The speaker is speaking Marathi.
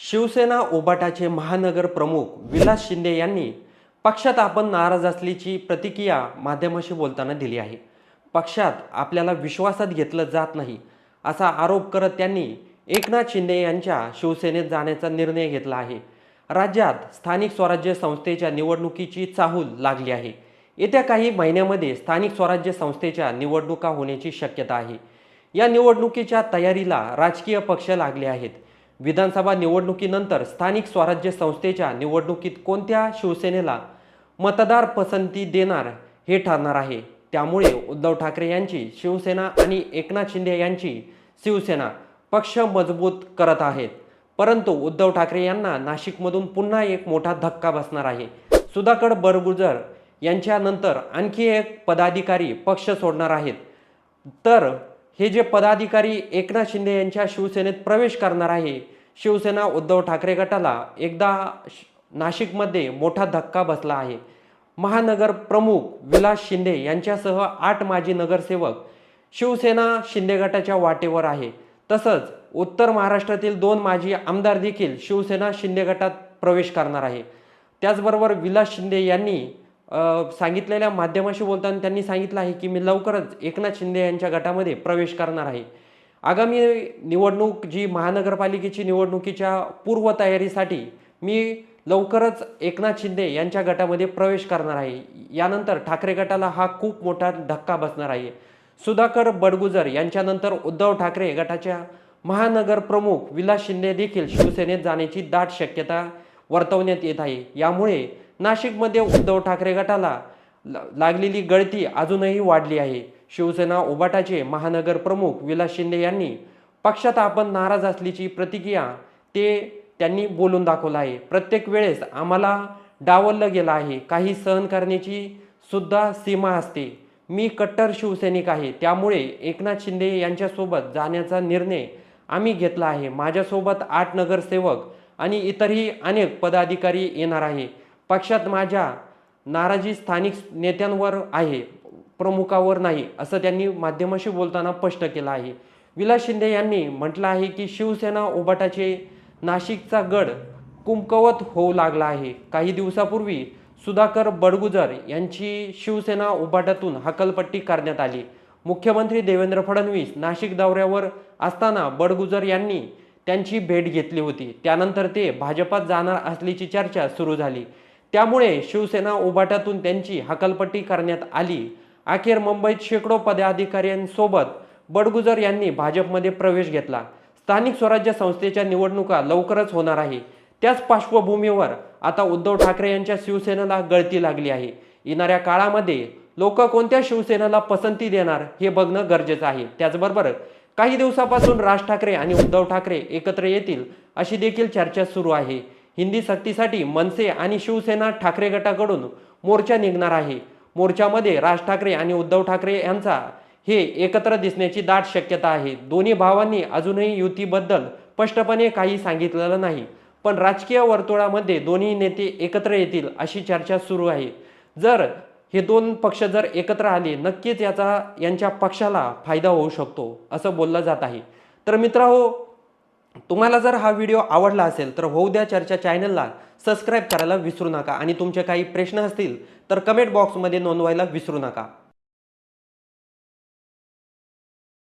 शिवसेना ओबाटाचे महानगर प्रमुख विलास शिंदे यांनी पक्षात आपण नाराज असल्याची प्रतिक्रिया माध्यमाशी बोलताना दिली आहे. पक्षात आपल्याला विश्वासात घेतलं जात नाही असा आरोप करत त्यांनी एकनाथ शिंदे यांच्या शिवसेनेत जाण्याचा निर्णय घेतला आहे. राज्यात स्थानिक स्वराज्य संस्थेच्या निवडणुकीची चाहूल लागली आहे. येत्या काही महिन्यामध्ये स्थानिक स्वराज्य संस्थेच्या निवडणुका होण्याची शक्यता आहे. या निवडणुकीच्या तयारीला राजकीय पक्ष लागले आहेत. विधानसभा निवडणुकीनंतर स्थानिक स्वराज्य संस्थेच्या निवडणुकीत कोणत्या शिवसेनेला मतदार पसंती देणार हे ठरणार आहे? त्यामुळे उद्धव ठाकरे यांची शिवसेना आणि एकनाथ शिंदे यांची शिवसेना पक्ष मजबूत करत आहेत. परंतु उद्धव ठाकरे यांना नाशिकमधून पुन्हा एक मोठा धक्का बसणार आहे. सुधाकर बरगुजर यांच्यानंतर आणखी एक पदाधिकारी पक्ष सोडणार आहेत. तर हे जे पदाधिकारी एकनाथ शिंदे यांच्या शिवसेनेत प्रवेश करणार आहे शिवसेना उद्धव ठाकरे गटाला एकदा श- नाशिकमध्ये मोठा धक्का बसला आहे. महानगर प्रमुख विलास शिंदे यांच्यासह आठ माजी नगरसेवक शिवसेना शिंदे गटाच्या वाटेवर आहे. तसंच उत्तर महाराष्ट्रातील दोन माजी आमदार देखील शिवसेना शिंदे गटात प्रवेश करणार आहे. त्याचबरोबर विलास शिंदे यांनी सांगितलेल्या माध्यमाशी बोलताना त्यांनी सांगितलं आहे की मी लवकरच एकनाथ शिंदे यांच्या गटामध्ये प्रवेश करणार आहे. आगामी निवडणूक जी महानगरपालिकेची निवडणुकीच्या पूर्वतयारीसाठी मी लवकरच एकनाथ शिंदे यांच्या गटामध्ये प्रवेश करणार आहे. यानंतर ठाकरे गटाला हा खूप मोठा धक्का बसणार आहे. सुधाकर बडगुजर यांच्यानंतर उद्धव ठाकरे गटाच्या महानगर प्रमुख विलास शिंदे देखील शिवसेनेत जाण्याची दाट शक्यता वर्तवण्यात येत आहे. यामुळे नाशिकमध्ये उद्धव ठाकरे गटाला लागलेली गळती अजूनही वाढली आहे. शिवसेना उबाटाचे महानगर प्रमुख विलास शिंदे यांनी पक्षात आपण नाराज असल्याची प्रतिक्रिया ते त्यांनी बोलून दाखवलं आहे. प्रत्येक वेळेस आम्हाला डावललं गेलं आहे. काही सहन करण्याची सुद्धा सीमा असते. मी कट्टर शिवसैनिक आहे. त्यामुळे एकनाथ शिंदे यांच्यासोबत जाण्याचा निर्णय आम्ही घेतला आहे. माझ्यासोबत आठ नगरसेवक आणि इतरही अनेक पदाधिकारी येणार आहे. पक्षात माझ्या नाराजी स्थानिक नेत्यांवर आहे प्रमुखावर नाही असं त्यांनी माध्यमाशी बोलताना स्पष्ट केलं आहे. विलास शिंदे यांनी म्हटलं आहे की शिवसेना ओबाटाचे नाशिकचा गड कुमकवत होऊ लागला आहे. काही दिवसापूर्वी सुधाकर बडगुजर यांची शिवसेना उबाटातून हकलपट्टी करण्यात आली. मुख्यमंत्री देवेंद्र फडणवीस नाशिक दौऱ्यावर असताना बडगुजर यांनी त्यांची भेट घेतली होती. त्यानंतर ते भाजपात जाणार असल्याची चर्चा सुरू झाली. त्यामुळे शिवसेना उभाट्यातून त्यांची हकलपट्टी करण्यात आली. अखेर मुंबईत शेकडो पदाधिकाऱ्यांसोबत बडगुजर यांनी भाजपमध्ये प्रवेश घेतला. स्थानिक स्वराज्य संस्थेच्या निवडणुका लवकरच होणार आहे. त्याच पार्श्वभूमीवर आता उद्धव ठाकरे यांच्या शिवसेनेला गळती लागली आहे. येणाऱ्या काळामध्ये लोक कोणत्या शिवसेनेला पसंती देणार हे बघणं गरजेचं आहे. त्याचबरोबर काही दिवसापासून राज ठाकरे आणि उद्धव ठाकरे एकत्र येतील अशी देखील चर्चा सुरू आहे. हिंदी सक्तीसाठी मनसे आणि शिवसेना ठाकरे गटाकडून मोर्चा निघणार आहे. मोर्चामध्ये राज ठाकरे आणि उद्धव ठाकरे यांचा हे एकत्र दिसण्याची दाट शक्यता आहे. दोन्ही भावांनी अजूनही युतीबद्दल स्पष्टपणे काही सांगितलेलं नाही. पण राजकीय वर्तुळामध्ये दोन्ही नेते एकत्र येतील अशी चर्चा सुरू आहे. जर हे दोन पक्ष जर एकत्र आले नक्कीच याचा यांच्या पक्षाला फायदा होऊ शकतो असं बोललं जात आहे. तर मित्रांनो तुम्हाला जर हा व्हिडिओ आवडला असेल तर होऊ द्या चर्चा चॅनलला सबस्क्राईब करायला विसरू नका. आणि तुमचे काही प्रश्न असतील तर कमेंट बॉक्समध्ये नोंदवायला विसरू नका.